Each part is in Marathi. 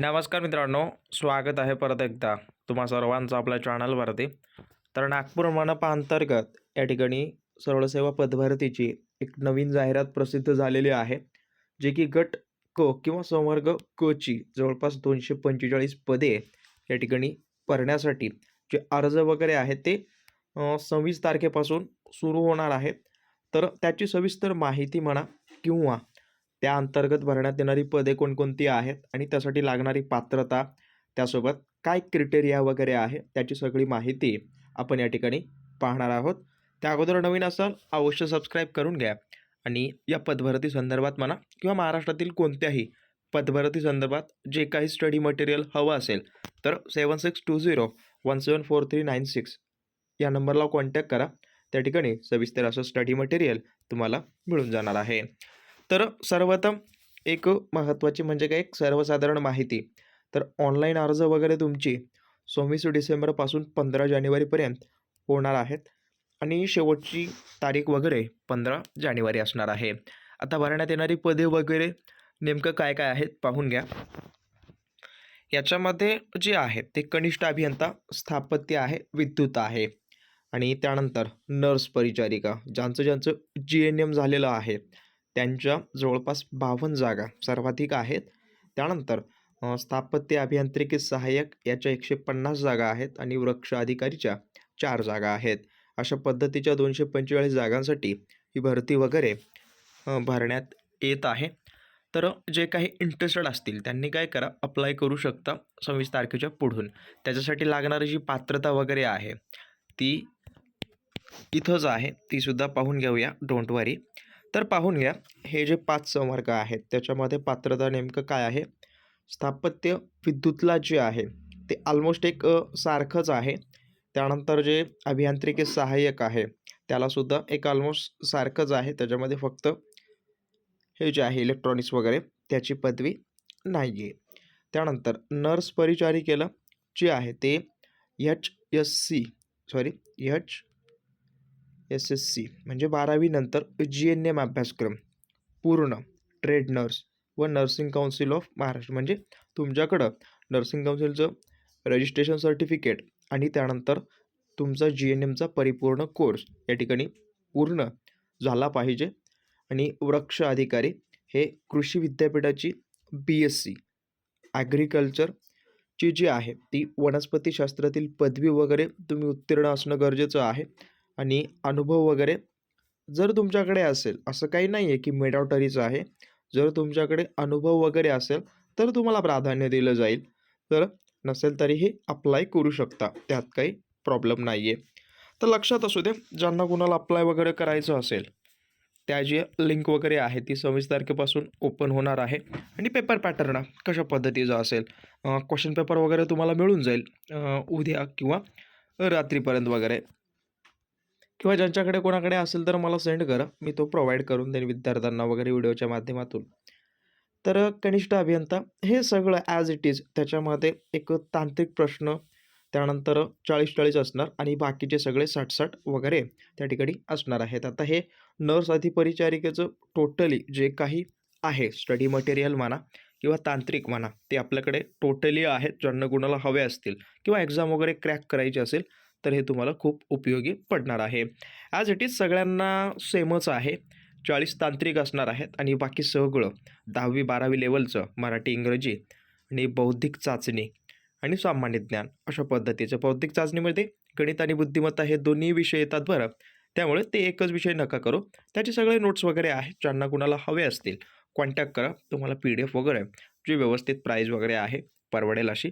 नमस्कार मित्रांनो स्वागत आहे परत एकदा तुम्हा सर्वांचं आपल्या चॅनलवरती. तर नागपूर मनपा अंतर्गत या ठिकाणी सरळसेवा पदभरतीची एक नवीन जाहिरात प्रसिद्ध झालेली आहे जे की गट क किंवा संवर्ग कची जवळपास दोनशे पंचेचाळीस पदे या ठिकाणी भरण्यासाठी जे अर्ज वगैरे आहेत ते सव्वीस तारखेपासून सुरू होणार आहेत. तर त्याची सविस्तर माहिती म्हणा किंवा त्या अंतर्गत भरण्यात येणारी पदे कोणकोणती आहेत आणि त्यासाठी लागणारी पात्रता त्यासोबत काय क्रिटेरिया वगैरे आहे त्याची सगळी माहिती आपण या ठिकाणी पाहणार आहोत. त्या अगोदर नवीन असाल अवश्य सबस्क्राईब करून घ्या आणि या पदभरती संदर्भात म्हणा किंवा महाराष्ट्रातील कोणत्याही पदभरती संदर्भात जे काही स्टडी मटेरियल हवं असेल तर seven six two zero one seven four three nine six या नंबरला कॉन्टॅक्ट करा. त्या ठिकाणी सविस्तर असं स्टडी मटेरियल तुम्हाला मिळून जाणार आहे. तर सर्वप्रथम एक महत्त्वाची म्हणजे काय? एक सर्वसाधारण माहिती. तर ऑनलाईन अर्ज वगैरे तुमची सव्वीस डिसेंबरपासून पंधरा जानेवारीपर्यंत होणार आहेत. आणि शेवटची तारीख वगैरे पंधरा जानेवारी असणार आहे. आता भरण्यात येणारी पदे वगैरे नेमकं काय काय आहेत पाहून घ्या. याच्यामध्ये जे आहे ते कनिष्ठ अभियंता स्थापत्य आहे विद्युत आहे. आणि त्यानंतर नर्स परिचारिका ज्यांचं ज्यांचं जी एन एम झालेलं आहे. त्यांच्या जवळपास बावन्न जागा सर्वाधिक आहेत. त्यानंतर स्थापत्य अभियांत्रिकी सहाय्यक याच्या एकशे पन्नास जागा आहेत आणि वृक्ष अधिकारीच्या चार जागा आहेत. अशा पद्धतीच्या दोनशे पंचेचाळीस जागांसाठी ही भरती वगैरे भरण्यात येत आहे. तर जे काही इंटरेस्टेड असतील त्यांनी काय करा अप्लाय करू शकता सव्वीस तारखेच्या पुढून. त्याच्यासाठी लागणारी जी पात्रता वगैरे आहे ती इथंच आहे तीसुद्धा पाहून घेऊया. Don't worry. तर पाहून घ्या हे जे पाच संवर्ग आहेत त्याच्यामध्ये पात्रता नेमकं काय आहे? स्थापत्य विद्युतला जे आहे ते ऑलमोस्ट एक सारखंच आहे. त्यानंतर जे अभियांत्रिकी सहाय्यक आहे त्यालासुद्धा एक ऑलमोस्ट सारखंच आहे. त्याच्यामध्ये फक्त हे जे आहे इलेक्ट्रॉनिक्स वगैरे त्याची पदवी नाही आहे त्यानंतर नर्स परिचारिकेला जे आहे ते H S C sorry H S S C म्हणजे बारावीनंतर जी एन एम अभ्यासक्रम पूर्ण ट्रेड नर्स व नर्सिंग काउन्सिल ऑफ महाराष्ट्र म्हणजे तुमच्याकडं नर्सिंग काउन्सिलचं रजिस्ट्रेशन सर्टिफिकेट आणि त्यानंतर तुमचा जी एन एमचा परिपूर्ण कोर्स या ठिकाणी पूर्ण झाला पाहिजे. आणि वृक्ष अधिकारी हे कृषी विद्यापीठाची बी एस सी ॲग्रिकल्चरची जी आहे ती वनस्पतीशास्त्रातील पदवी वगैरे तुम्ही उत्तीर्ण असणं गरजेचं आहे. आणि अनुभव वगैरे जर तुमच्याकडे असेल असं काही नाही आहे की मेडॉटरीचं आहे. जर तुमच्याकडे अनुभव वगैरे असेल तर तुम्हाला प्राधान्य दिलं जाईल. तर नसेल तरीही अप्लाय करू शकता. त्यात काही प्रॉब्लेम नाही आहे तर लक्षात असू दे ज्यांना कुणाला अप्लाय वगैरे करायचं असेल त्या जी लिंक वगैरे आहे ती सव्वीस तारखेपासून ओपन होणार आहे. आणि पेपर पॅटर्न कशा पद्धतीचा असेल क्वेश्चन पेपर वगैरे तुम्हाला मिळून जाईल उद्या किंवा रात्रीपर्यंत वगैरे. किंवा ज्यांच्याकडे कोणाकडे असेल तर मला सेंड करा. मी तो प्रोव्हाइड करून देईन विद्यार्थ्यांना वगैरे व्हिडिओच्या माध्यमातून. तर कनिष्ठ अभियंता हे सगळं ॲज इट इज त्याच्यामध्ये एक तांत्रिक प्रश्न त्यानंतर चाळीस चाळीस असणार आणि बाकीचे सगळे साठ साठ वगैरे त्या ठिकाणी असणार आहेत. आता हे नर्स अधिपरिचारिकेचं टोटली जे काही आहे स्टडी मटेरियल म्हणा किंवा तांत्रिक म्हणा ते आपल्याकडे टोटली आहेत. ज्यांना कुणाला हवे असतील किंवा एक्झाम वगैरे क्रॅक करायची असेल तर हे तुम्हाला खूप उपयोगी पडणार आहे. ॲज इट इज सगळ्यांना सेमच आहे. चाळीस तांत्रिक असणार आहेत आणि बाकी सगळं दहावी बारावी लेवलचं मराठी इंग्रजी आणि बौद्धिक चाचणी आणि सामान्य ज्ञान अशा पद्धतीचं बौद्धिक चाचणीमध्ये गणित आणि बुद्धिमत्ता हे दोन्ही विषय येतात बरं. त्यामुळे ते एकच विषय नका करू. त्याचे सगळे नोट्स वगैरे आहेत. ज्यांना कुणाला हवे असतील कॉन्टॅक्ट करा. तुम्हाला पी डी एफ वगैरे जी व्यवस्थित प्राईज वगैरे आहे परवडेल अशी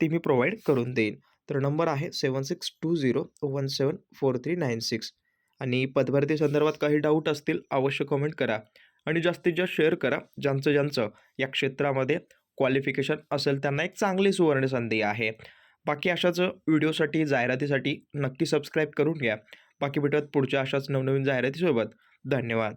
ती मी प्रोव्हाइड करून देईन. तर नंबर आहे seven six two zero one seven four three nine six. आणि पदभरती संदर्भात काही डाऊट असतील अवश्य कमेंट करा. आणि जास्तीत जास्त शेअर करा ज्यांचं ज्यांचं या क्षेत्रामध्ये क्वालिफिकेशन असेल त्यांना एक चांगली सुवर्ण संधी आहे. बाकी अशाच व्हिडिओसाठी जाहिरातीसाठी नक्की सबस्क्राईब करून घ्या. बाकी भेटत पुढच्या अशाच नवनवीन जाहिरातीसोबत. धन्यवाद.